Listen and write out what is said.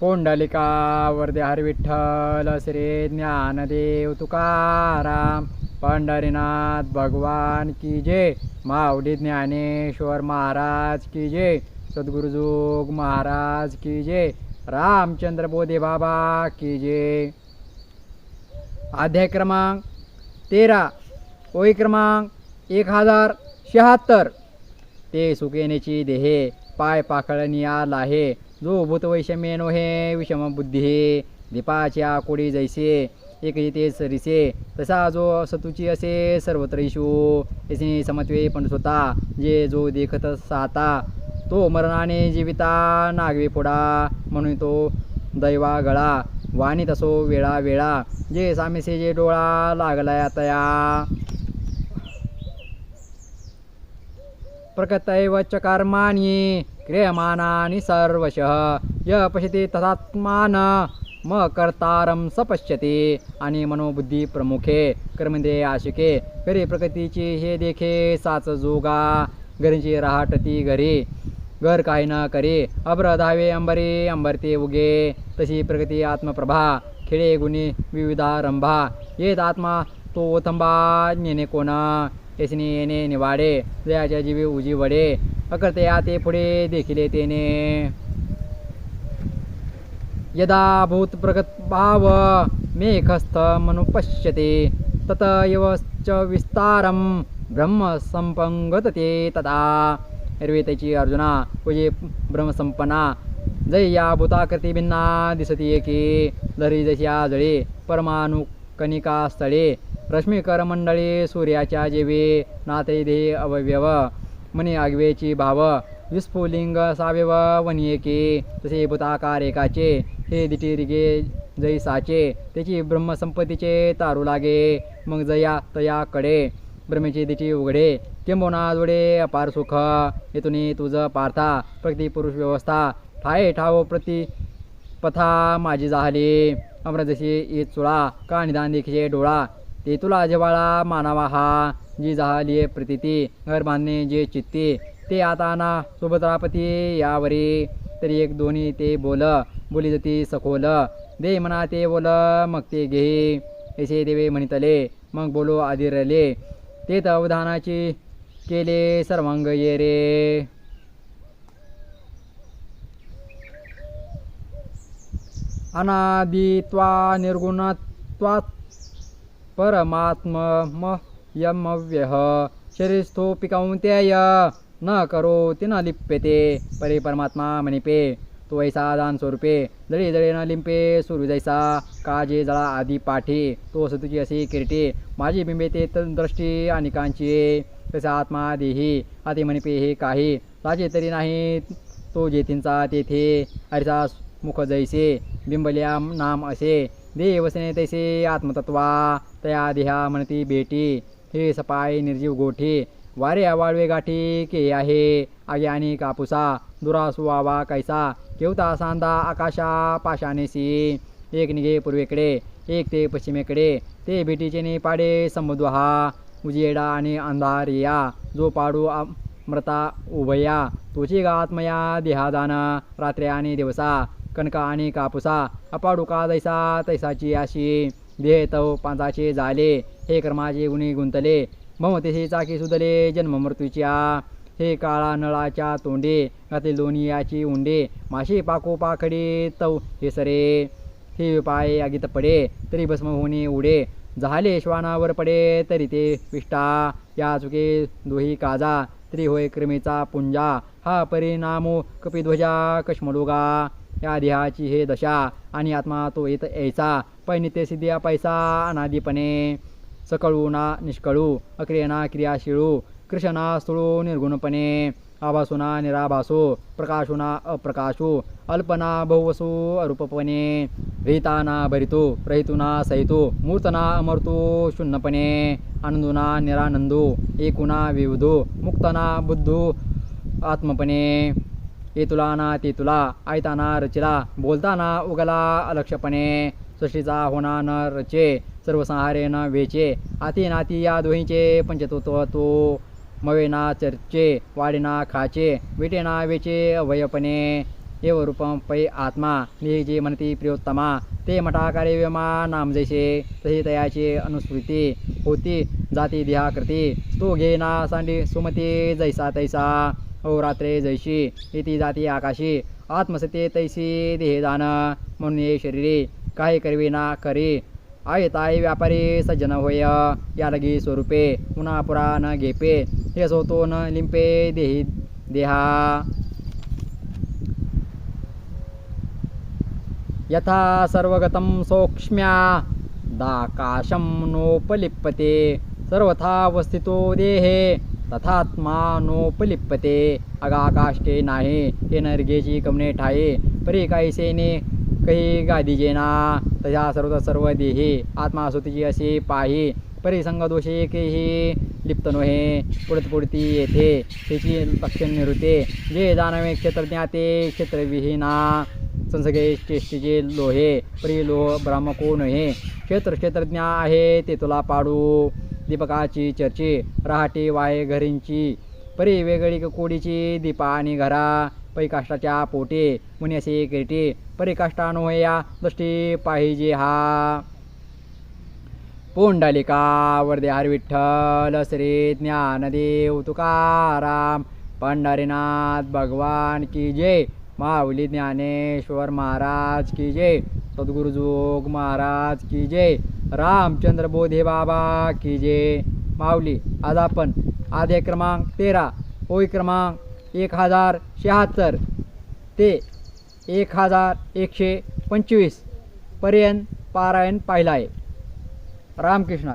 पुंडलिकावरती हर विठ्ठल श्री ज्ञानदेव तुकाराम पंढरीनाथ भगवान की जय माऊली ज्ञानेश्वर महाराज की जय सद्गुरुजोग महाराज की जय रामचंद्र बोधे बाबा की जय. अध्याय क्रमांक तेरा ओळी क्रमांक एक हजार शहात्तर. ते सुकेनेची देहे पाय पाखळणी आला आहे. जो भूत वैषम्येनो हे विषम बुद्धी हे दीपाच्या कोडी जैसे एक ते सरिसे तसा जो सतुची असे सर्वत्र ईशू येसे समत्वे पण स्वतः जे जो देखत साता तो मरणाने जीविता नागवे पुढा म्हणून तो दैवा गळा वाणी तसो वेळा वेळा जे सामेसे जे डोळा लागलाय तया प्रकतैव चकार कर्माणि क्रियमाणानि सर्वशः। य पश्यति तथात्मान म कर्तारं स पश्यति आणि मनोबुद्धी प्रमुखे कर्मदे आशिके घरी प्रकृतीची हे देखे साच जोगा घरीची राहटती घरी घर काही न करे अभ्र धावे अंबरे अंबरते उगे। तशी प्रगती आत्मप्रभा खेळे गुणी विविधारंभा। येत आत्मा तो थंबा नेने कोणा येसनी येणे निवाडे जयाच्या जीवी उजी वडे। अकर्ते ते पुढे देखिले तेने यदा भूत प्रगत भाव मेघस्थ मनु पश्यते तत यवश्च विस्तारं ब्रह्म संपंगतते तदा। एरवी त्याची अर्जुना पुजे ब्रह्मसंपना जय या भूताकृती भिन्ना दिसती एकी। लहरी जशी आजळे परमाणु कणिका स्थळे रश्मीकर मंडळी सूर्याच्या जेवे नाते दे अवयव। म्हणे आगवेची भाव। विस्फुलिंग सावेव वनी एके तसे भूताकार एकाचे हे दिटिरिगे जैसाचे साचे त्याची ब्रह्मसंपत्तीचे तारू लागे मग जया तया कडे ब्रह्मेची दिटी उघडे किंबोना जोडे अपार सुख येथून तुझं पार्था प्रगती पुरुष व्यवस्था ठाये ठाव प्रति पथा माझी झाली अमर जशी चुळा का निदान देखीचे डोळा ते तुला जेवाळा मानावा हा जी झाली प्रतिती घर बांधणे जे चित्ती ते आता ना सुभद्रापती यावरी. तरी एक दोन्ही ते बोल बोली जती सखोल. दे म्हणा ते बोल मग ते घे. ऐसे देवे म्हणितले मग बोलो आदिरले. ते अवधानाची केले सर्वांग ये रे. अनादित्वा निर्गुणत्वा परमात्मयमव्यः शरीरस्थोऽपि कौन्तेय न करोति न लिप्यते। परे परमात्मा मणिपे। तो ऐसा दान स्वरूपे। जळी जळे न लिंपे सुरू जैसा काजे जळा आधी पाठी। तो सतुची असे किरटे। माझी बिंबे ते दृष्टी अनेकांची तसा आत्मा देही। आते मणिपे हे काही। ताजे तरी नाही। तो जेथींचा तेथे। हरिचा मुख जैसे। बिंबल्या नाम असे। देवसने तैसे आत्मतत्वा तया देहा म्हणती बेटी हे सपाय निर्जीव गोठे वारे आवाळवे गाठी के आहे. आगे आणि कापुसा दुरासुवावा कैसा केवता सांदा आकाशा पाशानेसी एक निघे पूर्वेकडे एक ते पश्चिमेकडे ते बेटीचे ने पाडे समुद्र उजेडा आणि अंधार या जो पाडू मृता उभया. तुझी गात्मया देहादान रात्री आणि दिवसा कणका आणि कापुसा अपाडुका दैसा तैसाची आशी. देह तव पांचाचे झाले हे कर्माचे गुणी गुंतले. ममतेशी चाकी सुदले जन्म मृत्यूच्या. हे काळा नळाच्या तोंडे घातले लोणियाची उंडे. माशी पाको पाखडी तव हे सरे हे पाय आगीत पडे तरी भस्म होणे उडे. झाले श्वानावर पडे तरी ते विष्टा या चुके दोही काजा तरी होय क्रमेचा पुंजा. हा परिणामो कपिध्वजा कश्मडोगा या देहाची हे दशा आणि आत्मा तो येत यायचा. पै नित्य सिद्धिया पैसा अनादिपणे. सकळू ना निष्कळू अक्रियना क्रियाशीळू कृष्णा स्थूळू निर्गुणपणे आभासुना निराभासो प्रकाशुना अप्रकाशू अल्पना बहुवसू अरूपपणे रहिताना भरितो रहितुना सहितो मूर्तना अमर्तो शून्यपणे आनंदुना निरानंदो एकुना विविधो मुक्तना बुद्धो आत्मपणे येतुला ना तेतुला आयताना रचिला बोलताना उगला अलक्षपणे सृष्टीचा होणा न रचे सर्वसंहारे न वेचे आती नाती या दोहींचे पंचतत्व तो मवेना चर्चे वाडेना खाचे विटेना वेचे अवयपणे. एव रूपम पै आत्मा नि जे म्हणती प्रियोत्तमा ते मठाकारे व्यमा नाम जैसे तसे तयाची अनुस्मृती होती जाती देहाकृती तो घेना सांडी सुमती जैसा तैसा अहोरात्रे जैशी इति जाती आकाशी आत्मसते तैसी देहदान म्हणून ये शरीरे काही करवी ना करी. आय ताई व्यापारी सज्जन होय या लगी स्वरूपे पुन्हा पुरा न घेपे. हे सोतो न लिंपे देही देहा. यथा सर्वगतं सौक्ष्म्या दाकाशं नोपलिप्पते. सर्वथा वस्तितो देहे तथात्मा नोपलिप्पते. अगाकाष्टे नाही हे नर्गेची कमने ठाये. परी काहीसेने काही गादीजेना तशा सर्व सर्व देही आत्मासुतीची असे पाही परिसंग दोषे केही लिप्त नोहे पुढत पुढती येथे त्याची लक्षण निरुते जे जाणवे क्षेत्रज्ञाते क्षेत्रविहीना संसगे चेष्टीचे लोहे परी लोह ब्रह्मको हे क्षेत्र क्षेत्रज्ञ आहे ते तुला पाडू दीपकाची चर्ची रहाटी वाये घरींची परी वेगळी कोडीची दीपा आणि घरा पैकाष्टाच्या पोटे मुनी असे किरटी या दृष्टी पाहिजे हा. पुंडलिका वरदे हर विठ्ठल श्री ज्ञानदेव तुकाराम पंढरीनाथ भगवान की जय माऊली ज्ञानेश्वर महाराज की जय सद्गुरुजोग महाराज की जय रामचंद्र बोधे बाबा की जय. माऊली आज आपण आधे क्रमांक तेरा ओळी क्रमांक एक हजार शहात्तर. ते एक हजार एकशे पंचवीस. पर्यंत पारायण पाहिलं आहे. रामकृष्ण.